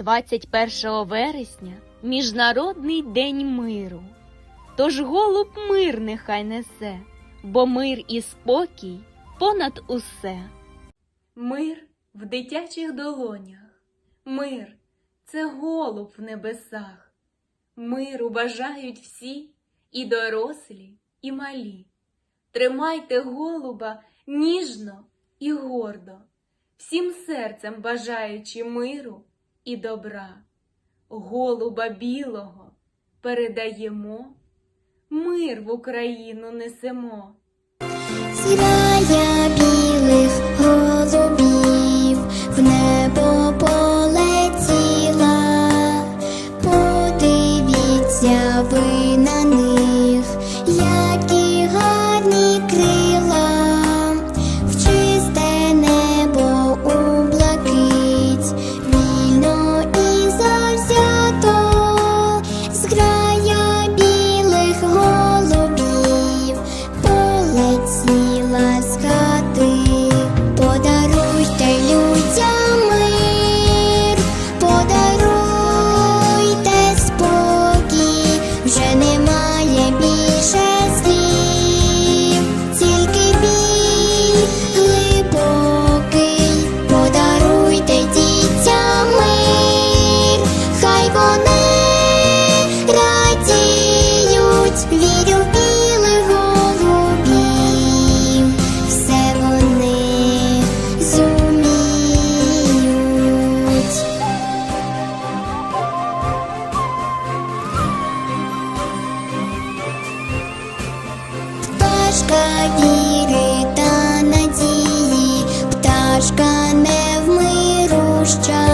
21 вересня Міжнародний день миру. Тож голуб мир нехай несе, бо мир і спокій понад усе. Мир в дитячих долонях, мир це голуб в небесах. Миру бажають всі, і дорослі, і малі. Тримайте голуба ніжно і гордо, всім серцем бажаючи миру і добра. Голуба білого передаємо, мир в Україну несемо. Зграя білих голубів в небо полетіла. Подивіться ви віри та надії, пташка невмируща,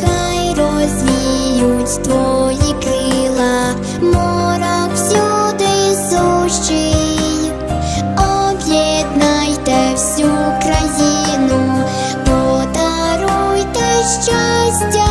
хай розвіють твої крила, морок всюди сущий, об'єднайте всю країну, подаруйте щастя.